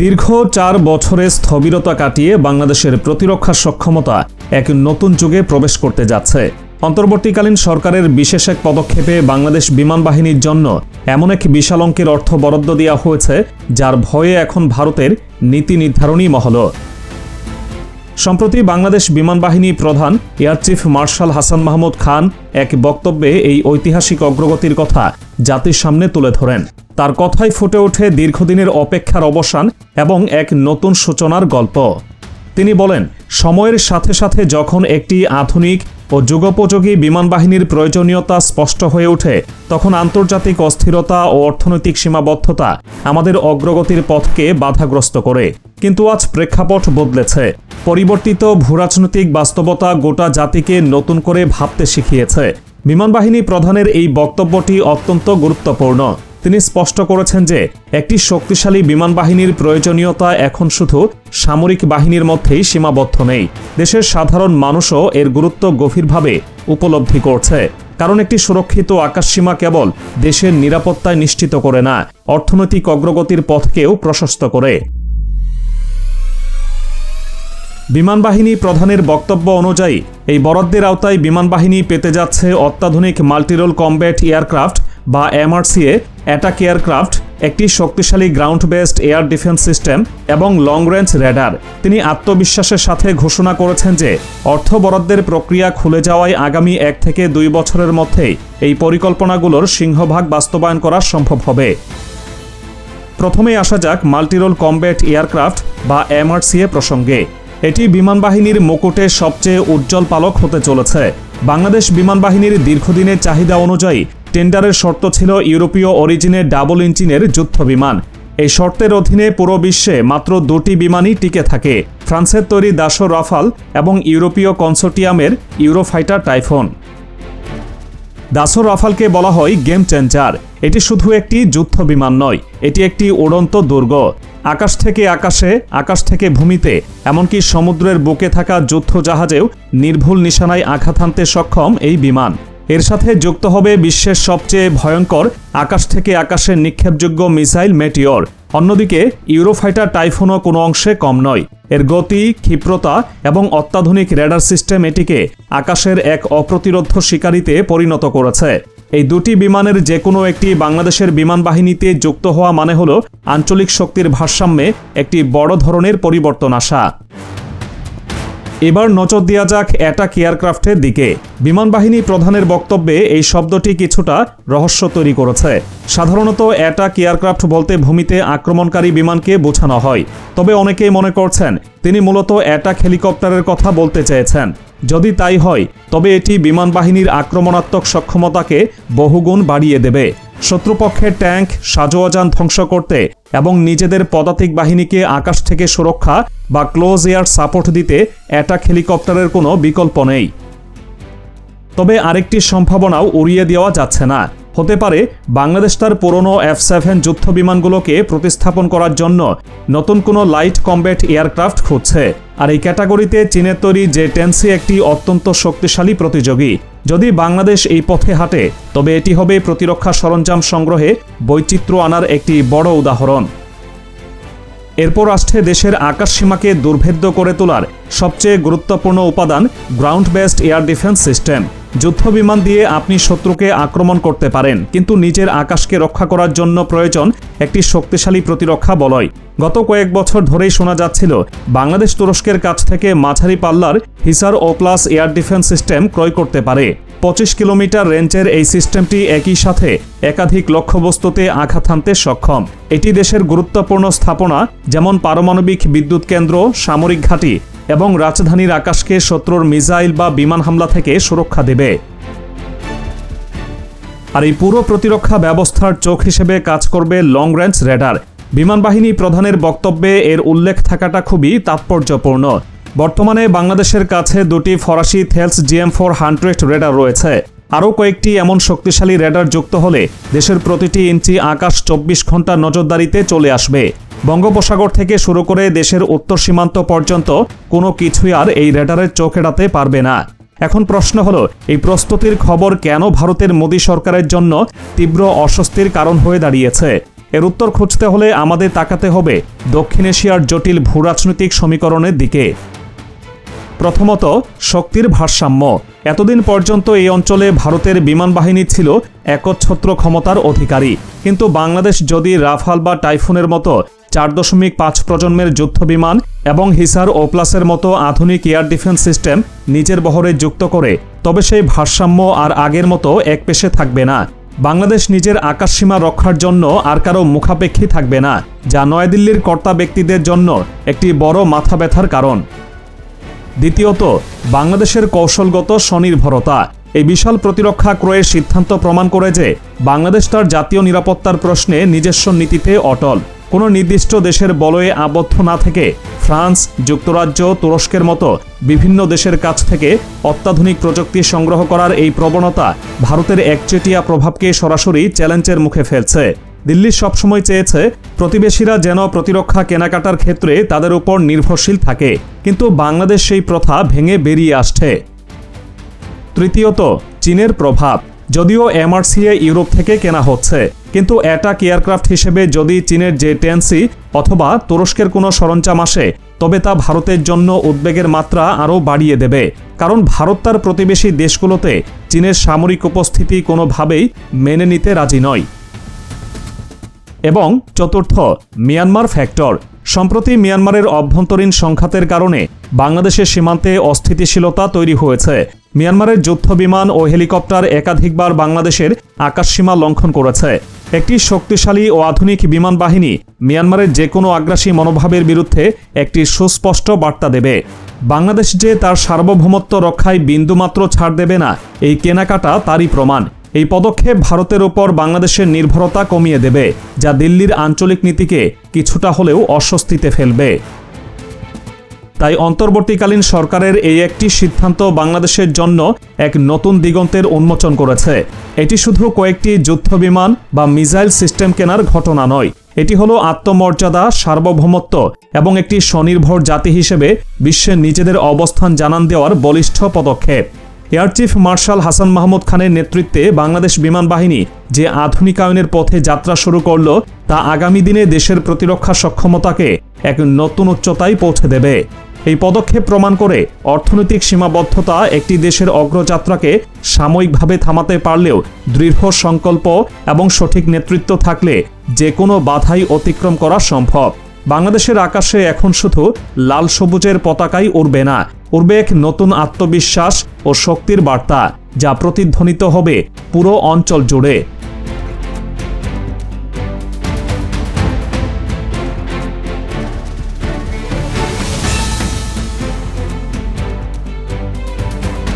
দীর্ঘ চার বছরের স্থবিরতা কাটিয়ে বাংলাদেশের প্রতিরক্ষা সক্ষমতা এক নতুন যুগে প্রবেশ করতে যাচ্ছে। অন্তর্বর্তীকালীন সরকারের বিশেষ এক পদক্ষেপে বাংলাদেশ বিমান বাহিনীর জন্য এমন এক বিশাল অঙ্কের অর্থ বরাদ্দ দেওয়া হয়েছে, যার ভয়ে এখন ভারতের নীতি নির্ধারণী মহল। সম্প্রতি বাংলাদেশ বিমান বাহিনী প্রধান air chief marshal Hasan Mahmud Khan এক বক্তব্যে এই ঐতিহাসিক অগ্রগতির কথা জাতির সামনে তুলে ধরেন। তার কথায় ফুটে ওঠে দীর্ঘদিনের অপেক্ষার অবসান এবং এক নতুন সূচনার গল্প। তিনি বলেন, সময়ের সাথে সাথে যখন একটি আধুনিক ও যুগোপযোগী বিমান বাহিনীর প্রয়োজনীয়তা স্পষ্ট হয়ে ওঠে, তখন আন্তর্জাতিক অস্থিরতা ও অর্থনৈতিক সীমাবদ্ধতা আমাদের অগ্রগতির পথকে বাধাগ্রস্ত করে। কিন্তু আজ প্রেক্ষাপট বদলেছে। পরিবর্তিত ভূরাজনৈতিক বাস্তবতা গোটা জাতিকে নতুন করে ভাবতে শিখিয়েছে। বিমান বাহিনী প্রধানের এই বক্তব্যটি অত্যন্ত গুরুত্বপূর্ণ। তিনি স্পষ্ট করেছেন যে, একটি শক্তিশালী বিমান বাহিনীর প্রয়োজনীয়তা এখন শুধু সামরিক বাহিনীর মধ্যেই সীমাবদ্ধ নেই। দেশের সাধারণ মানুষও এর গুরুত্ব গভীরভাবে উপলব্ধি করছে। কারণ একটি সুরক্ষিত আকাশসীমা কেবল দেশের নিরাপত্তায় নিশ্চিত করে না, অর্থনৈতিক অগ্রগতির পথকেও প্রশস্ত করে। বিমান বাহিনী প্রধানের বক্তব্য অনুযায়ী, এই বরাদ্দের আওতায় বিমান বাহিনী পেতে যাচ্ছে অত্যাধুনিক মাল্টিরোল কমব্যাট এয়ারক্রাফট বা এমআরসিএ অ্যাটাক এয়ারক্রাফট একটি শক্তিশালী ground based air defence system এবং লং রেঞ্জ রেডার তিনি আত্মবিশ্বাসের সাথে ঘোষণা করেছেন যে অর্থ বরাদ্দের প্রক্রিয়া খুলে যাওয়ায় আগামী এক থেকে দুই বছরের মধ্যেই এই পরিকল্পনাগুলোর সিংহভাগ বাস্তবায়ন করা সম্ভব হবে। প্রথমে আসা যাক মাল্টিরোল কমব্যাট এয়ারক্রাফট বা এমআরসিএ প্রসঙ্গে। এটি বিমান বাহিনীর মুকুটে সবচেয়ে উজ্জ্বল পালক হতে চলেছে। বাংলাদেশ বিমান বাহিনীর দীর্ঘদিনের চাহিদা অনুযায়ী টেন্ডারের শর্ত ছিল ইউরোপীয় অরিজিনের ডাবল ইঞ্জিনের যুদ্ধ বিমান। এই শর্তের অধীনে পুরো বিশ্বে মাত্র দুটি বিমানই টিকে থাকে, ফ্রান্সের তৈরি দাসো রাফাল এবং ইউরোপীয় কনসোর্টিয়ামের ইউরোফাইটার টাইফোন। দাসো রাফালকে বলা হয় গেম চেঞ্জার। এটি শুধু একটি যুদ্ধ বিমান নয়, এটি একটি উড়ন্ত দুর্গ। আকাশ থেকে আকাশে, আকাশ থেকে ভূমিতে, এমনকি সমুদ্রের বুকে থাকা যুদ্ধ জাহাজেও নির্ভুল নিশানায় আঘাত হানতে সক্ষম এই বিমান। এর সাথে যুক্ত হবে বিশ্বের সবচেয়ে ভয়ঙ্কর, আকাশ থেকে আকাশে নিক্ষেপযোগ্য মিসাইল মেটিওর। অন্যদিকে, ইউরোফাইটার টাইফুনও কোনো অংশে কম নয়। এর গতি, ক্ষিপ্রতা এবং অত্যাধুনিক রেডার সিস্টেম এটিকে আকাশের এক অপ্রতিরোধ্য শিকারিতে পরিণত করেছে। এই দুটি বিমানের যে কোনো একটি বাংলাদেশের বিমান বাহিনীতে যুক্ত হওয়া মানে হল আঞ্চলিক শক্তির ভারসাম্যে একটি বড় ধরনের পরিবর্তন আসা। এবার নজর দেওয়া যাক অ্যাটাক এয়ারক্রাফটের দিকে। বিমান বাহিনী প্রধানের বক্তব্যে এই শব্দটি কিছুটা রহস্য তৈরি করেছে। সাধারণত অ্যাটাক এয়ারক্রাফট বলতে ভূমিতে আক্রমণকারী বিমানকে বোঝানো হয়। তবে অনেকেই মনে করছেন, তিনি মূলত অ্যাটাক হেলিকপ্টারের কথা বলতে চেয়েছেন। যদি তাই হয়, তবে এটি বিমান বাহিনীর আক্রমণাত্মক সক্ষমতাকে বহুগুণ বাড়িয়ে দেবে। শত্রুপক্ষের ট্যাঙ্ক সাজোয়াজান ধ্বংস করতে এবং নিজেদের পদাতিক বাহিনীকে আকাশ থেকে সুরক্ষা বা ক্লোজ এয়ার সাপোর্ট দিতে অ্যাটাক হেলিকপ্টারের কোনো বিকল্প নেই। তবে আরেকটি সম্ভাবনাও উড়িয়ে দেওয়া যাচ্ছে না। হতে পারে, বাংলাদেশ তার পুরনো এফ সেভেন যুদ্ধ বিমানগুলোকে প্রতিস্থাপন করার জন্য নতুন কোনো লাইট কম্ব্যাট এয়ারক্রাফট খুঁজছে। আর এই ক্যাটাগরিতে চীনের তৈরি যে টেন্সি একটি অত্যন্ত শক্তিশালী প্রতিযোগী। যদি বাংলাদেশ এই পথে হাঁটে, তবে এটি হবে প্রতিরক্ষা সরঞ্জাম সংগ্রহে বৈচিত্র্য আনার একটি বড় উদাহরণ। এরপর আসছে দেশের আকাশসীমাকে দুর্ভেদ্য করে তোলার সবচেয়ে গুরুত্বপূর্ণ উপাদান ground based air defence system যুদ্ধ বিমান দিয়ে আপনি শত্রুকে আক্রমণ করতে পারেন, কিন্তু নিজের আকাশকে রক্ষা করার জন্য প্রয়োজন একটি শক্তিশালী প্রতিরক্ষা বলয়। গত কয়েক বছর ধরেই শোনা যাচ্ছিল, বাংলাদেশ তুরস্কের কাছ থেকে মাঝারি পাল্লার Hisar O plus air defence system ক্রয় করতে পারে। পঁচিশ কিলোমিটার রেঞ্জের এই সিস্টেমটি একই সাথে একাধিক লক্ষ্যবস্তুতে আঘাত হানতে সক্ষম। এটি দেশের গুরুত্বপূর্ণ স্থাপনা, যেমন পারমাণবিক বিদ্যুৎ কেন্দ্র, সামরিক ঘাঁটি এবং রাজধানীর আকাশকে শত্রুর মিসাইল বা বিমান হামলা থেকে সুরক্ষা দেবে। আর এই পুরো প্রতিরক্ষা ব্যবস্থার চোখ হিসেবে কাজ করবে লং রেঞ্জ রেডার বিমান বাহিনী প্রধানের বক্তব্যে এর উল্লেখ থাকাটা খুবই তাৎপর্যপূর্ণ। বর্তমানে বাংলাদেশের কাছে দুটি ফরাসি Thales GM four hundred radar রয়েছে। আরও কয়েকটি এমন শক্তিশালী রেডার যুক্ত হলে দেশের প্রতিটি ইঞ্চি আকাশ চব্বিশ ঘণ্টা নজরদারিতে চলে আসবে। বঙ্গোপসাগর থেকে শুরু করে দেশের উত্তর সীমান্ত পর্যন্ত কোনো কিছুই আর এই রেডারের চোখ এড়াতে পারবে না। এখন প্রশ্ন হলো, এই প্রস্তুতির খবর কেন ভারতের মোদী সরকারের জন্য তীব্র অস্বস্তির কারণ হয়ে দাঁড়িয়েছে? এর উত্তর খুঁজতে হলে আমাদের তাকাতে হবে দক্ষিণ এশিয়ার জটিল ভূরাজনৈতিক সমীকরণের দিকে। প্রথমত, শক্তির ভারসাম্য। এতদিন পর্যন্ত এই অঞ্চলে ভারতের বিমান বাহিনী ছিল একচ্ছত্র ক্ষমতার অধিকারী। কিন্তু বাংলাদেশ যদি রাফাল বা টাইফুনের মতো চার দশমিক পাঁচ প্রজন্মের যুদ্ধ বিমান এবং হিসার ওপ্লাসের মতো আধুনিক এয়ার ডিফেন্স সিস্টেম নিজের বহরে যুক্ত করে, তবে সেই ভারসাম্য আর আগের মতো এক পেশে থাকবে না। বাংলাদেশ নিজের আকাশসীমা রক্ষার জন্য আর কারও মুখাপেক্ষী থাকবে না, যা নয়াদিল্লির কর্তা ব্যক্তিদের জন্য একটি বড় মাথা ব্যথার কারণ। দ্বিতীয়ত, বাংলাদেশের কৌশলগত স্বনির্ভরতা। এই বিশাল প্রতিরক্ষা ক্রয়ের সিদ্ধান্ত প্রমাণ করে যে বাংলাদেশ তার জাতীয় নিরাপত্তার প্রশ্নে নিজস্ব নীতিতে অটল। কোনো নির্দিষ্ট দেশের বলয়ে আবদ্ধ না থেকে ফ্রান্স, যুক্তরাজ্য, তুরস্কের মতো বিভিন্ন দেশের কাছ থেকে অত্যাধুনিক প্রযুক্তি সংগ্রহ করার এই প্রবণতা ভারতের একচেটিয়া প্রভাবকে সরাসরি চ্যালেঞ্জের মুখে ফেলছে। দিল্লি সবসময় চেয়েছে প্রতিবেশীরা যেন প্রতিরক্ষা কেনাকাটার ক্ষেত্রে তাদের উপর নির্ভরশীল থাকে, কিন্তু বাংলাদেশ সেই প্রথা ভেঙে বেরিয়ে আসছে। তৃতীয়ত, চীনের প্রভাব। যদিও এমআরসিএ ইউরোপ থেকে কেনা হচ্ছে। কিন্তু অ্যাটাক এয়ারক্রাফট হিসেবে যদি চীনের যে টেনসি অথবা তুরস্কের কোনো সরঞ্জাম আসে, তবে তা ভারতের জন্য উদ্বেগের মাত্রা আরও বাড়িয়ে দেবে। কারণ ভারত তার প্রতিবেশী দেশগুলোতে চীনের সামরিক উপস্থিতি কোনোভাবেই মেনে নিতে রাজি নয়। এবং চতুর্থ, মিয়ানমার ফ্যাক্টর। সম্প্রতি মিয়ানমারের অভ্যন্তরীণ সংঘাতের কারণে বাংলাদেশের সীমান্তে অস্থিতিশীলতা তৈরি হয়েছে। মিয়ানমারের যুদ্ধ বিমান ও হেলিকপ্টার একাধিকবার বাংলাদেশের আকাশসীমা লঙ্ঘন করেছে। একটি শক্তিশালী ও আধুনিক বিমান বাহিনী মিয়ানমারের যে কোনো আগ্রাসী মনোভাবের বিরুদ্ধে একটি সুস্পষ্ট বার্তা দেবে। বাংলাদেশ যে তার সার্বভৌমত্ব রক্ষায় বিন্দুমাত্র ছাড় দেবে না, এই কেনাকাটা তারই প্রমাণ। এই পদক্ষেপ ভারতের ওপর বাংলাদেশের নির্ভরতা কমিয়ে দেবে, যা দিল্লির আঞ্চলিক নীতিকে কিছুটা হলেও অস্বস্তিতে ফেলবে। তাই অন্তর্বর্তীকালীন সরকারের এই একটি সিদ্ধান্ত বাংলাদেশের জন্য এক নতুন দিগন্তের উন্মোচন করেছে। এটি শুধু কয়েকটি যুদ্ধ বিমান বা মিসাইল সিস্টেম কেনার ঘটনা নয়, এটি হলো আত্মমর্যাদা, সার্বভৌমত্ব এবং একটি স্বনির্ভর জাতি হিসেবে বিশ্বের নিজেদের অবস্থান জানান দেওয়ার বলিষ্ঠ পদক্ষেপ। Air chief marshal Hasan Mahmud খানের নেতৃত্বে বাংলাদেশ বিমান বাহিনী যে আধুনিকায়নের পথে যাত্রা শুরু করল, তা আগামী দিনে দেশের প্রতিরক্ষা সক্ষমতাকে এক নতুন উচ্চতায় পৌঁছে দেবে। এই পদক্ষেপ প্রমাণ করে অর্থনৈতিক সীমাবদ্ধতা একটি দেশের অগ্রযাত্রাকে সাময়িকভাবে থামাতে পারলেও দৃঢ় সংকল্প এবং সঠিক নেতৃত্ব থাকলে যে কোনো বাধাই অতিক্রম করা সম্ভব। বাংলাদেশের আকাশে এখন শুধু লাল সবুজের পতাকাই উড়বে না উড়বে এক নতুন আত্মবিশ্বাস ও শক্তির বার্তা যা প্রতিধ্বনিত হবে পুরো অঞ্চল জুড়ে।